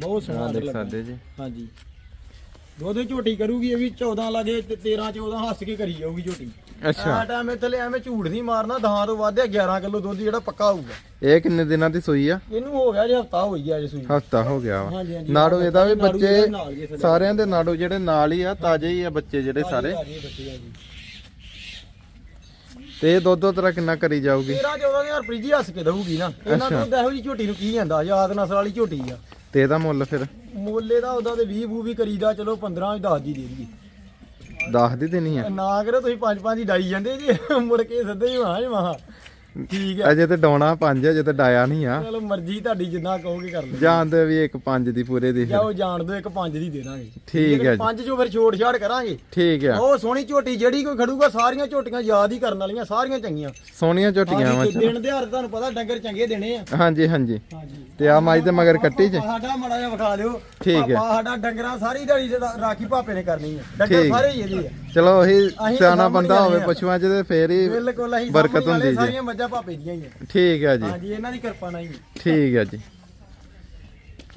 ਬਹੁਤ ਸੋਹਣਾ ਦੇਖ ਲੱਗਾ। ਸਕਦੇ ਜੀ। ਹਾਂਜੀ। ਦੁੱਧ ਝੋਟੀ ਕਰੂਗੀ ਇਹ ਵੀ 14 ਲਾਗੇ ਤੇ 13 14 ਹੱਸ ਕੇ ਕਰੀ ਜਾਊਗੀ ਝੋਟੀ। ਅੱਛਾ। ਆ ਟਾਈਮ ਇੱਥੇ ਐਵੇਂ ਝੂਠ ਨਹੀਂ ਮਾਰਨਾ 10 ਤੋਂ ਵੱਧ 11 ਕਿਲੋ ਦੁੱਧ ਜਿਹੜਾ ਪੱਕਾ ਹੋਊਗਾ। ਇਹ ਕਿੰਨੇ ਦਿਨਾਂ ਦੀ ਸੂਈ ਆ? ਇਹਨੂੰ ਹੋ ਗਿਆ ਜੇ ਹਫਤਾ ਹੋ ਗਿਆ ਜੇ ਸੂਈ। ਹਫਤਾ ਹੋ ਗਿਆ ਵਾ। ਹਾਂਜੀ ਹਾਂਜੀ। ਨਾੜੂ ਇਹਦਾ ਵੀ ਨਾੜੂ ਇਹਦੇ ਬੱਚੇ ਨਾਲ ਹੀ ਆ ਥੱਲੇ। ਸਾਰਿਆਂ ਦੇ ਨਾੜੂ ਜਿਹੜੇ ਨਾਲ ਹੀ ਆ ਤਾਜ਼ੇ ਹੀ ਆ ਬੱਚੇ ਜਿਹੜੇ ਸਾਰੇ। ਆ ਜੀ ਬੱਚੇ ਆ ਜੀ। ਤੇ ਇਹ ਦੁੱਧ ਤੇਰਾ ਕਿੰਨਾ ਕਰੀ ਜਾਊਗੀ? 13 14 ਹਜ਼ਾਰ ਪ੍ਰੀਜੀ ਹੱਸ ਕੇ ਦਊਗੀ ਨਾ। ਇਹਨਾਂ ਨੂੰ ਇਹੋ ਜੀ ਝੋਟੀ ਨੂੰ ਕੀ ਜਾਂਦਾ? ਯਾਦ ਨਸਲ ਵਾਲੀ ਝੋਟੀ ਆ। ਤੇ ਇਹਦਾ ਮੁੱਲ ਫਿਰ? ਮੋਲੇ ਦਾ ਉਹਦਾ ਤੇ 20 ਵੂ ਵੀ ਕਰੀਦਾ ਚਲੋ 15 10 ਦੀ ਦੇ ਦਈਏ। 10 ਦੀ ਦੇਣੀ ਆ? ਨਾ ਕਰੋ ਤੁਸੀਂ ਪੰਜ ਪੰਜ ਹੀ ਡਾਈ ਜਾਂਦੇ ਜੀ। ਮੁੜ ਕੇ ਸਿੱਧੇ ਹੀ ਠੀਕ ਹੈ ਅਜੇ ਤੇ ਡਾਉਣਾ ਪੰਜ ਅਜੇ ਤੇ ਡਾਇਆ ਨਹੀਂ ਆ। ਚਲੋ ਮਰਜ਼ੀ ਤੁਹਾਡੀ ਜਿੰਨਾ ਕਹੋਗੇ ਕਰ ਲਓ। ਜਾਣਦੇ ਵੀ ਇੱਕ ਪੰਜ ਦੀ ਪੂਰੇ ਦੀ। ਜਾਓ ਜਾਣ ਦੋ ਇੱਕ ਪੰਜ ਦੀ ਦੇ ਦਾਂਗੇ। ਠੀਕ ਹੈ ਪੰਜ ਚੋਂ ਫਿਰ ਛੋੜ ਛਾੜ ਕਰਾਂਗੇ। ਠੀਕ ਆ। ਉਹ ਸੋਹਣੀ ਝੋਟੀ ਜਿਹੜੀ ਕੋਈ ਖੜੂਗਾ ਸਾਰੀਆਂ ਝੋਟੀਆਂ ਯਾਦ ਹੀ ਕਰਨ ਵਾਲੀਆਂ ਸਾਰੀਆਂ ਚੰਗੀਆਂ। ਸੋਹਣੀਆਂ ਝੋਟੀਆਂ ਵਾ ਦਿਨ ਦਿਹਾੜ ਤੁਹਾਨੂੰ ਪਤਾ ਡੰਗਰ ਚੰਗੇ ਦੇਣੇ ਆ। ਹਾਂਜੀ ਹਾਂਜੀ। ਹਾਂਜੀ। ਤੇ ਆ ਮਾਈ ਦੇ ਮਗਰ ਕੱਟੀ ਚ ਸਾਡਾ ਮੜਾ ਜਿਹਾ ਵਿਖਾ ਦਿਓ ਠੀਕ ਹੈ। ਪਾਪਾ ਸਾਡਾ ਡੰਗਰਾਂ ਸਾਰੀ ਦਿਹਾੜੀ ਰਾਖੀ ਭਾਪੇ ਨੇ ਕਰਨੀ ਹੈ ਡੰਗਰ। ਸਾਰੇ ਹੀ ਇਹਦੇ ਆ ਚਲੋ ਉਹੀ ਸਿਆਣਾ ਬੰਦਾ ਹੋਵੇ। ਪਸ਼ੂਆਂ 'ਚ ਤੇ ਫੇਰ ਹੀ ਬਿਲਕੁਲ ਬਰਕਤ ਹੁੰਦੀ ਜੀ। ਸਾਰੀਆਂ ਮੱਝਾਂ ਭਾਪੇ ਦੀਆਂ ਹੀ ਠੀਕ ਆ ਜੀ ਹਾਂਜੀ ਇਹਨਾਂ ਦੀ ਕਿਰਪਾ ਨਾਲ ਹੀ ਠੀਕ ਆ ਜੀ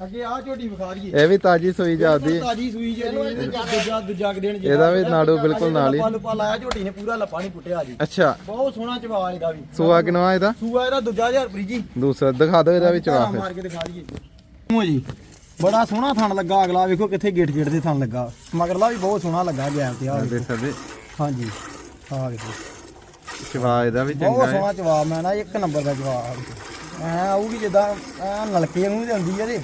ਅੱਗੇ ਆਹ ਝੋਟੀ ਵਿਖਾ ਦਈਏ। ਇਹ ਵੀ ਤਾਜੀ ਸੂਈ ਜਾਂਦੀ। ਤਾਜੀ ਸੂਈ ਜਿਹੜੀ ਦੂਜਾ ਦੂਜਾ ਕੁ ਦਿਨ ਇਹਦਾ ਵੀ ਨਾੜੂ ਬਿਲਕੁਲ ਨਾਲ। ਹੀ। ਲੱਪਾ ਲਾਇਆ ਝੋਟੀ ਨੇ ਪੂਰਾ ਲੱਪਾ ਨਹੀਂ ਪੁੱਟਿਆ ਜੀ। ਅੱਛਾ। ਬਹੁਤ ਸੋਹਣਾ ਚਵਾ ਇਹਦਾ ਵੀ। ਸੂਆ ਕਿਨਵਾ ਇਹਦਾ? ਸੂਆ ਇਹਦਾ ਦੂਜਾ ਹਜ਼ਾਰ ਪ੍ਰੀ ਜੀ। ਦੂਸਰਾ ਦਿਖਾ ਦਿਓ ਇਹਦਾ ਵੀ ਚਵਾ ਫਿਰ। ਮਾਰ ਕੇ ਦਿਖਾ ਦਈਏ। ਮੋ ਜੀ ਬੜਾ ਸੋਹਣਾ ਥਣ ਲੱਗਾ ਅਗਲਾ ਵੇਖੋ ਕਿੱਥੇ ਗੇਟ ਗੇਟ ਦੇ ਥਣ ਲੱਗਾ। ਮਗਰਲਾ ਵੀ ਬਹੁਤ ਸੋਹਣਾ ਲੱਗਾ ਗਿਆ ਤੇ ਆ ਦੇਖ ਸਕਦੇ ਹਾਂਜੀ ਆ ਵੇਖੋ। ਚਵਾ ਇਹਦਾ ਵੀ ਬਹੁਤ ਚੰਗਾ ਹੈ। ਸੋਹਣਾ ਜਵਾਬ ਮੈਂ ਨਾ ਇੱਕ ਨੰਬਰ ਦਾ ਜਵਾਬ ਐ ਆਊਗੀ ਜਿੱਦਾਂ ਐ ਨਲਕੇ ਨੂੰ ਜਾਂਦੀ ਆ ਤੇ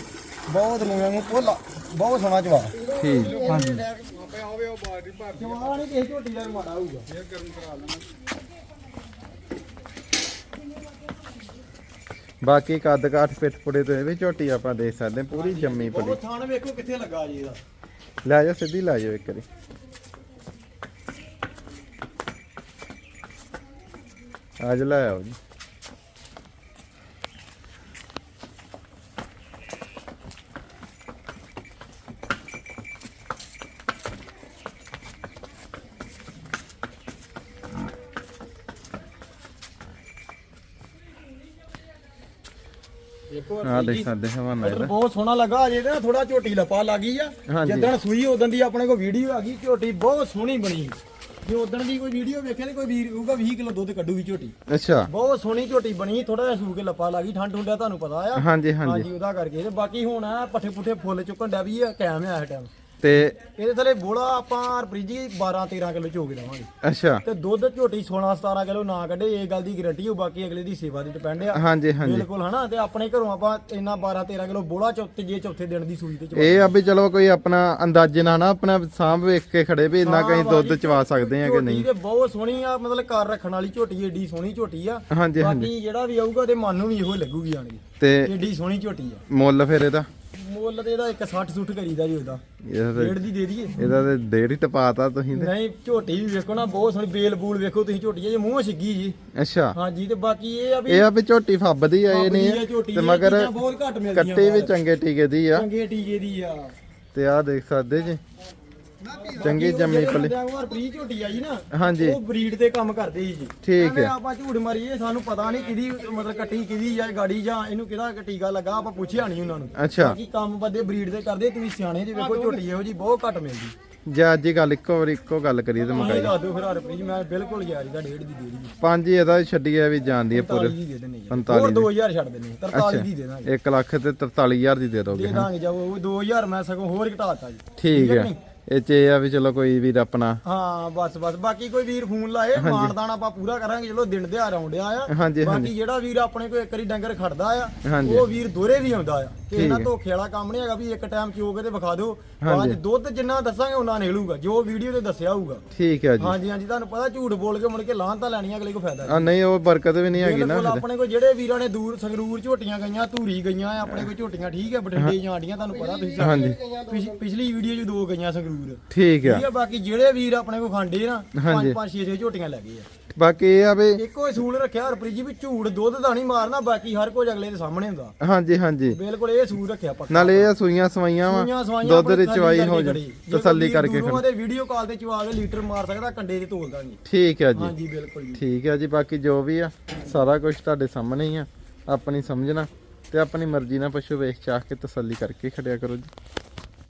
ਬਹੁਤ ਨੂੰ ਨੂੰ ਭੋਲਾ ਬਹੁਤ ਸੋਹਣਾ ਜਵਾਬ। ਠੀਕ। ਹਾਂਜੀ। ਜਵਾਬ ਨਹੀਂ ਕਿਸੇ ਝੋਟੀ ਦਾ ਵੀ ਮਾੜਾ ਹੋਊਗਾ। ਬਾਕੀ ਕੱਦ ਕਾਠ ਪਿੱਠ ਪੁੜੇ ਤੋਂ ਇਹ ਵੀ ਝੋਟੀ ਆਪਾਂ ਦੇਖ ਸਕਦੇ ਹਾਂ, ਪੂਰੀ ਜੰਮੀ ਪੜੀ। ਥਾਣ ਵੇਖੋ ਕਿੱਥੇ ਲੱਗਾ ਜੀ ਇਹਦਾ। ਲੈ ਜਾ ਸਿੱਧੀ ਲੈ ਜਾਓ ਇੱਕ ਵਾਰੀ। ਅੱਜ ਲੈ ਆਓ ਜੀ। ਆ ਦੇਖ ਸਕਦੇ ਹਵਾਨਾ ਇਹਦਾ। ਬਹੁਤ ਸੋਹਣਾ ਲੱਗਾ ਅਜੇ ਨਾ ਥੋੜਾ ਝੋਟੀ ਲਪਾ ਲੱਗੀ ਆ। ਜਦੋਂ ਸੂਈ ਉਦੋਂ ਦੀ ਆਪਣੇ ਕੋਲ ਵੀਡੀਓ ਆ ਗਈ ਝੋਟੀ ਬਹੁਤ ਸੋਹਣੀ ਬਣੀ। ਜੇ ਉਦੋਂ ਦੀ ਕੋਈ ਵੀਡੀਓ ਵੇਖੇ ਤੇ ਕੋਈ ਵੀਰ ਕਹੂਗਾ 20 ਕਿਲੋ ਦੁੱਧ ਕੱਢੂਗੀ ਝੋਟੀ। ਅੱਛਾ। ਬਹੁਤ ਸੋਹਣੀ ਝੋਟੀ ਬਣੀ ਥੋੜਾ ਜਿਹਾ ਸੂ ਕੇ ਲੱਪਾ ਲੱਗੀ ਠੰਡ ਹੁੰਦਿਆ ਤੁਹਾਨੂੰ ਪਤਾ ਆ। ਹਾਂਜੀ ਹਾਂਜੀ। ਹਾਂਜੀ ਉਹਦਾ ਕਰਕੇ। ਤੇ ਬਾਕੀ ਹੁਣ ਪੱਠੇ ਪੁੱਠੇ ਫੁੱਲ ਚੁੱਕਣ ਡਿਆ ਵੀ ਆ ਕਾਇਮ ਆ ਇਸ ਟਾਈਮ ਤੇ ਇਹਦੇ ਥੱਲੇ ਬੋਲਾ ਆਪਾਂ ਰਪਰੀਜੀ 12 13 ਕਿਲੋ ਚੋਗ ਦੇਵਾਂਗੇ ਅੱਛਾ। ਤੇ ਦੁੱਧ ਝੋਟੀ 16 17 ਕਿਲੋ ਨਾ ਕੱਢੇ ਇਹ ਗੱਲ ਦੀ ਗਾਰੰਟੀ ਹੋ ਬਾਕੀ ਅਗਲੇ ਦੀ ਸੇਵਾ ਤੇ ਡਿਪੈਂਡ ਆ। ਹਾਂਜੀ ਹਾਂਜੀ। ਬਿਲਕੁਲ ਹਨਾ? ਤੇ ਆਪਣੇ ਘਰੋਂ ਆਪਾਂ ਇੰਨਾ 12 13 ਕਿਲੋ ਬੋਲਾ ਚੌਥੇ ਜੇ ਚੌਥੇ ਦਿਨ ਦੀ ਸੂਈ ਤੇ ਚਵਾ ਇਹ ਆ ਵੀ ਚਲੋ ਕੋਈ ਆਪਣਾ ਅੰਦਾਜ਼ੇ ਨਾਲ ਨਾ ਆਪਣਾ ਸਾਂਭ ਵੇਖ ਕੇ ਖੜੇ ਵੀ ਇੰਨਾ ਕਹੀਂ ਦੁੱਧ ਚਵਾ ਸਕਦੇ ਆ ਕਿ ਨਹੀਂ। ਤੇ ਬਹੁਤ ਸੋਹਣੀ ਆ ਮਤਲਬ ਘਰ ਰੱਖਣ ਵਾਲੀ ਝੋਟੀ ਏਡੀ ਸੋਹਣੀ ਝੋਟੀ ਆ। ਹਾਂਜੀ ਹਾਂਜੀ। ਬਾਕੀ ਜਿਹੜਾ ਵੀ ਆਊਗਾ ਤੇ ਮਨ ਨੂੰ ਵੀ ਇਹੋ ਲੱਗੂਗੀ ਆਣ ਕੇ। ਤੇ ਏਡੀ ਸੋਹਣੀ ਝੋਟੀ ਆ। ਮੁੱਲ ਫਿਰ ਇਹਦਾ? ਮੁੱਲ ਤੇ ਇਹਦਾ 160 ਸੁੱਟ ਕਰੀਦਾ ਜੀ ਉਹਦਾ। ਇਹਦਾ ਡੇਢ ਤੇ ਦੀ ਦੇ ਦਈਏ। ਇਹਦਾ ਤੇ ਡੇਢ ਹੀ ਟਪਾਤਾ ਤੁਸੀਂ ਤੇ। ਨਹੀਂ ਝੋਟੀ ਵੀ ਵੇਖੋ ਨਾ ਬਹੁਤ ਸੋਹਣੀ ਬੇਲ ਬੂਲ ਵੇਖੋ ਤੁਸੀਂ ਝੋਟੀ ਜੇ ਮੂੰਹ ਛਿੱਗੀ ਜੀ। ਅੱਛਾ। ਹਾਂਜੀ ਤੇ ਬਾਕੀ ਇਹ ਆ ਵੀ ਇਹ ਆ ਵੀ ਝੋਟੀ ਫੱਬਦੀ ਆ ਇਹ ਫੱਬਦੀ ਨਹੀਂ ਆ ਝੋਟੀ, ਤੇ ਮਗਰ ਚੀਜ਼ਾਂ ਬਹੁਤ ਘੱਟ ਮਿਲਦੀਆਂ ਕੱਟੇ ਵੀ ਬਾਹਰ। ਚੰਗੇ ਟੀਕੇ ਦੀ ਆ। ਚੰਗੇ ਟੀਕੇ ਦੀ ਆ। ਤੇ ਆ ਦੇਖ ਸਕਦੇ ਜੀ। ਚੰਗੀ ਜੰਮੀ ਪਲੀ ਵਾਰ ਪ੍ਰੀ ਝੋਟੀ ਆਈ ਨਾ ਹਾਂਜੀ। ਉਹ ਬਰੀਡ ਤੇ ਕੰਮ ਕਰਦੇ ਸੀ ਜੀ। ਠੀਕ ਹੈ। ਆਪਾਂ ਝੂਠ ਮਾਰੀਏ ਸਾਨੂੰ ਪਤਾ ਨਹੀਂ ਕਿਹਦੀ ਮਤਲਬ ਕੱਟੀ ਕਿਹਦੀ ਜਾਂ ਗਾੜੀ ਜਾਂ ਇਹਨੂੰ ਕਿਹੜਾ ਟੀਕਾ ਲੱਗਾ ਆਪਾਂ ਪੁੱਛਿਆ ਨਹੀਂ ਉਹਨਾਂ ਨੂੰ। ਅੱਛਾ। ਬਾਕੀ ਕੰਮ ਬੰਦੇ ਬਰੀਡ ਤੇ ਕਰਦੇ ਤੁਸੀਂ ਸਿਆਣੇ ਜੀ ਵੇਖੋ ਝੋਟੀ ਇਹੋ ਜੀ ਬਹੁਤ ਘੱਟ ਮਿਲਦੀ। ਜੇ ਅੱਜ ਹੀ ਗੱਲ ਇੱਕੋ ਵਾਰੀ ਇੱਕੋ ਗੱਲ ਕਰੀਏ ਤੇ ਮੈਂ ਮੁਕਾਈ। ਦੱਸ ਦਿਓ ਫਿਰ ਹਰਪ੍ਰੀਤ ਮੈਂ ਬਿਲਕੁਲ ਯਾਰੀ ਦਾ ਡੇਢ ਦੀ ਦੇ ਦੀ ਪੰਜ ਹੀ ਇਹਦਾ ਛੱਡੀ ਆ ਵੀ ਜਾਂਦੀ ਹੈ 45 ਪੂਰੇ ਦੀ ਦੇ ਦੇਣੇ ਜੀ। 45 ਹੋਰ ਦੀ। 2000 ਛੱਡ ਦੇਣੇ 43 ਦੀ ਦੇ ਦਾਂਗੇ। 1 ਲੱਖ ਤੇ 43000 ਦੀ ਦੇ ਦੋਗੇ ਦੇ ਦਾਂਗੇ ਜਾਓ ਉਹ 2000 ਮੈਂ ਸਗੋਂ ਹੋਰ ਘਟਾਤਾ ਜੀ। ਠੀਕ ਹੈ ਕਿ? ਇਹ ਚ ਇਹ ਆ ਵੀ ਚਲੋ ਕੋਈ ਵੀਰ ਆਪਣਾ। ਹਾਂ ਬਸ ਬਸ। ਬਾਕੀ ਕੋਈ ਵੀਰ ਫੋਨ ਲਾਏ ਮਾਨਦਾਨ ਆਪਾਂ ਪੂਰਾ ਕਰਾਂਗੇ। ਚਲੋ ਦਿਨ ਦਿਹਾੜ ਆਉਂਦਿਆ ਆ। ਹਾਂਜੀ ਹਾਂਜੀ। ਬਾਕੀ ਜਿਹੜਾ ਵੀਰ ਆਪਣੇ ਕੋਲ ਇੱਕ ਵਾਰੀ ਡੰਗਰ ਖੜਦਾ ਆ ਹਾਂਜੀ। ਉਹ ਵੀਰ ਦੋਰੇ ਵੀ ਆਉਂਦਾ ਆ। ਕਿਸੇ ਨਾਲ ਠੀਕ ਹੈ। ਧੋਖੇ ਵਾਲਾ ਕੰਮ ਨਹੀਂ ਹੈਗਾ ਵੀ ਇੱਕ ਟਾਈਮ ਚੋ ਕੇ ਤੇ ਵਿਖਾ ਦਿਓ। ਹਾਂਜੀ। 'ਚ ਦੁੱਧ ਜਿੰਨਾ ਦੱਸਾਂਗੇ ਉਹਨਾਂ ਨਿਕਲੂਗਾ। ਜੋ ਵੀਡੀਓ ਤੇ ਦੱਸਿਆ ਹੋਊਗਾ। ਠੀਕ ਹੈ ਜੀ। ਹਾਂਜੀ ਹਾਂਜੀ। ਤੁਹਾਨੂੰ ਪਤਾ ਝੂਠ ਬੋਲ ਕੇ ਮੁੜ ਕੇ ਲਾਹਨ ਤਾਂ ਲੈਣੀ ਅਗਲੇ ਕੋ ਫਾਇਦਾ ਆ ਨਹੀਂ ਉਹ ਬਰਕਤ ਵੀ ਨਹੀਂ ਹੈਗੀ ਨਾ ਬਿਲਕੁਲ ਫਿਰ ਆਪਣੇ ਕੋਲ ਜਿਹੜੇ ਵੀਰਾਂ ਨੇ ਦੂਰ ਸੰਗਰੂਰ ਝੋਟੀਆਂ ਗਈਆਂ ਧੂਰੀ ਗਈਆਂ ਆ ਆਪਣੇ ਕੋਲ ਝੋਟੀਆਂ ਠੀਕ ਹੈ ਬਠਿੰਡੇ ਜਾਂਡੀਆਂ ਤੁਹਾਨੂੰ ਪਤਾ ਤੁਸੀਂ ਹਾਂਜੀ। ਪਿਛ- ਪਿਛਲੀ ਵੀਡੀਓ 'ਚ ਦੋ ਗਈਆਂ ਸੰਗਰੂਰ ਠੀਕ ਆ। ਠੀਕ ਹੈ ਬਾਕੀ ਜਿਹੜੇ ਵੀਰ ਆਪਣੇ ਕੋਲ ਖਾਂਡੇ ਨਾ ਹਾਂਜੀ। ਪੰਜ ਪੰਜ ਛੇ ਛੇ ਝੋਟੀਆਂ ਲੈ ਗਏ ਆ। ਬਾਕੀ ਇਹ ਆ ਵੀ ਇੱਕੋ ਅਸੂਲ ਰੱਖਿਆ ਹਰਪ੍ਰੀਤ ਜੀ ਵੀ ਝੂਠ ਦੁੱਧ ਦਾ ਨਹੀਂ ਮਾਰਨਾ ਬਾਕੀ ਹਰ ਕੁਝ ਅਗਲੇ ਦੇ ਸਾਹਮਣੇ ਹੁੰਦਾ। ਹਾਂਜੀ ਹਾਂਜੀ। ਬਿਲਕੁਲ ਇਹ ਅਸੂਲ ਰੱਖਿਆ ਪੱਕਾ। ਨਾਲੇ ਇਹ ਸੂਈਆਂ ਸਵਾਈਆਂ ਵਾ ਦੁੱਧ ਦੀ ਚਵਾਈ ਹੋ ਜਾ ਤਸੱਲੀ ਕਰਕੇ ਦੂਰੋਂ ਖੜੀ। ਦੇ ਵੀਡੀਓ ਕਾਲ ਤੇ ਚਵਾ ਕੇ ਲੀਟਰ ਮਾਰ ਸਕਦਾ ਕੰਡੇ ਤੇ ਤੋਲ ਦਾਂਗੇ ਠੀਕ ਹੈ ਜੀ। ਹਾਂਜੀ ਬਿਲਕੁਲ ਜੀ। ਠੀਕ ਹੈ ਜੀ ਬਾਕੀ ਜੋ ਵੀ ਆ ਸਾਰਾ ਕੁਝ ਤੁਹਾਡੇ ਸਾਹਮਣੇ ਹੀ ਆ। ਆਪਣੀ ਸਮਝਣਾ ਤੇ ਆਪਣੀ ਮਰਜ਼ੀ ਨਾਲ ਪਸ਼ੂ ਵੇਚ ਚਾਹ ਕੇ ਤਸੱਲੀ ਕਰਕੇ ਖੜਿਆ ਕਰੋ ਜੀ।